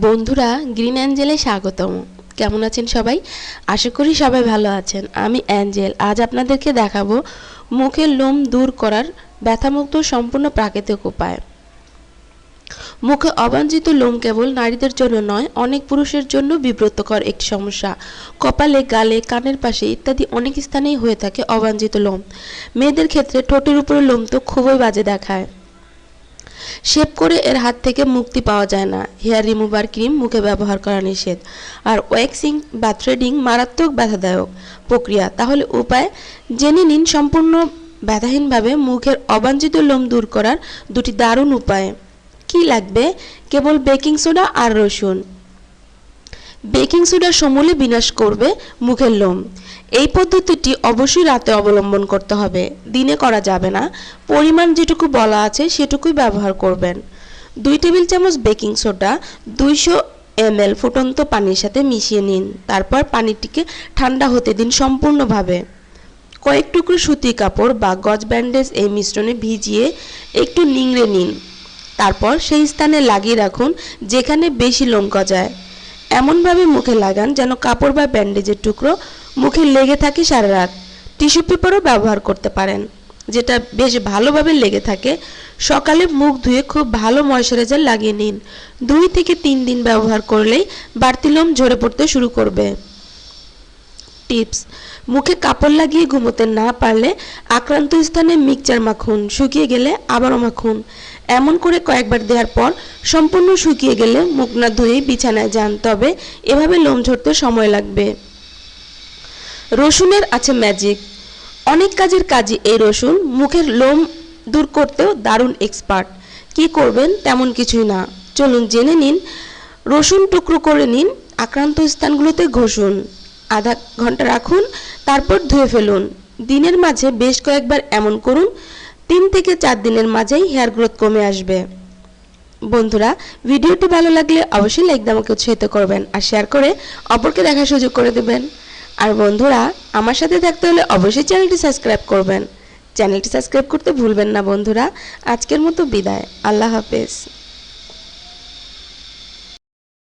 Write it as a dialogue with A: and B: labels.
A: বন্ধুরা, গ্রিন অ্যাঞ্জেলে স্বাগতম। কেমন আছেন সবাই? আশা করি সবাই ভালো আছেন। আমি অ্যাঞ্জেল। আজ আপনাদেরকে দেখাবো মুখের লোম দূর করার ব্যথামুক্ত সম্পূর্ণ প্রাকৃতিক উপায়। মুখে অবাঞ্ছিত লোম কেবল নারীদের জন্য নয়, অনেক পুরুষের জন্য বিব্রতকর একটি সমস্যা। কপালে, গালে, কানের পাশে ইত্যাদি অনেক স্থানেই হয়ে থাকে অবাঞ্ছিত লোম। মেয়েদের ক্ষেত্রে ঠোঁটের উপরে লোম তো খুবই বাজে দেখায়। শেভ করে এর হাত থেকে মুক্তি পাওয়া যায় না। হেয়ার রিমুভার ক্রিম মুখে ব্যবহার করা নিষেধ। আর ওয়্যাক্সিং বা থ্রেডিং মারাত্মক ব্যথাদায়ক প্রক্রিয়া। তাহলে উপায়? জেনে নিন সম্পূর্ণ ব্যথাহীনভাবে মুখের অবাঞ্ছিত লোম দূর করার দুটি দারুণ উপায়। কি লাগবে? কেবল বেকিং সোডা আর রসুন। বেকিং সোডা সমূলে বিনাশ করবে মুখের লোম। এই পদ্ধতিটি অবশ্যই রাতে অবলম্বন করতে হবে। দিনে করা যাবে না। পরিমাণ যেটুকু বলা আছে সেটুকুই ব্যবহার করবেন। দুই টেবিল চামচ বেকিং সোডা, দুইশো এমএল ফুটন্ত পানির সাথে মিশিয়ে নিন। তারপর পানিটিকে ঠান্ডা হতে দিন সম্পূর্ণভাবে। কয়েক টুকরো সুতি কাপড় বা গজ ব্যান্ডেজ এই মিশ্রণে ভিজিয়ে একটু নিংড়ে নিন। তারপর সেই স্থানে লাগিয়ে রাখুন যেখানে বেশি লোম গজায়। এমনভাবে মুখে লাগান যেন কাপড় বা ব্যান্ডেজের টুকরো মুখে লেগে থাকে সারা রাত। টিস্যু পেপারও ব্যবহার করতে পারেন। যেটা বেশ ভালোভাবে লেগে থাকে। সকালে মুখ ধুয়ে খুব ভালো ময়শ্চারাইজার লাগিয়ে নিন। দুই থেকে তিন দিন ব্যবহার করলেই বাড়তি লোম ঝরে পড়তে শুরু করবে। টিপস, মুখে কাপড় লাগিয়ে ঘুমোতে না পারলে আক্রান্ত স্থানে মিক্সচার মাখুন, শুকিয়ে গেলে আবারও মাখুন। এমন করে কয়েকবার দেওয়ার পর সম্পূর্ণ শুকিয়ে গেলে মুখ না ধুয়েই বিছানায় যান। তবে এভাবে লোম ঝরতে সময় লাগবে। রসুনের আছে ম্যাজিক অনেক কাজের কাজই এই রসুন, মুখের লোম দূর করতেও দারুণ এক্সপার্ট কি করবেন তেমন কিছুই না। চলুন জেনে নিন, রসুন টুকরো করে নিন, আক্রান্ত স্থানগুলোতে ঘষুন। আধা ঘণ্টা রাখুন, তারপর ধুয়ে ফেলুন। দিনের মাঝে বেশ কয়েকবার এমন করুন, তিন থেকে চার দিনের মাঝেই হেয়ার গ্রোথ কমে আসবে। বন্ধুরা, ভিডিওটি ভালো লাগলে অবশ্যই লাইক দিয়ে আমাকে উৎসাহিত করবেন আর শেয়ার করে অপরকে দেখার সুযোগ করে দেবেন। আর বন্ধুরা, আমার সাথে থাকতে হলে অবশ্যই চ্যানেলটি সাবস্ক্রাইব করবেন। চ্যানেলটি সাবস্ক্রাইব করতে ভুলবেন না বন্ধুরা। আজকের মতো বিদায়। আল্লাহ হাফেজ।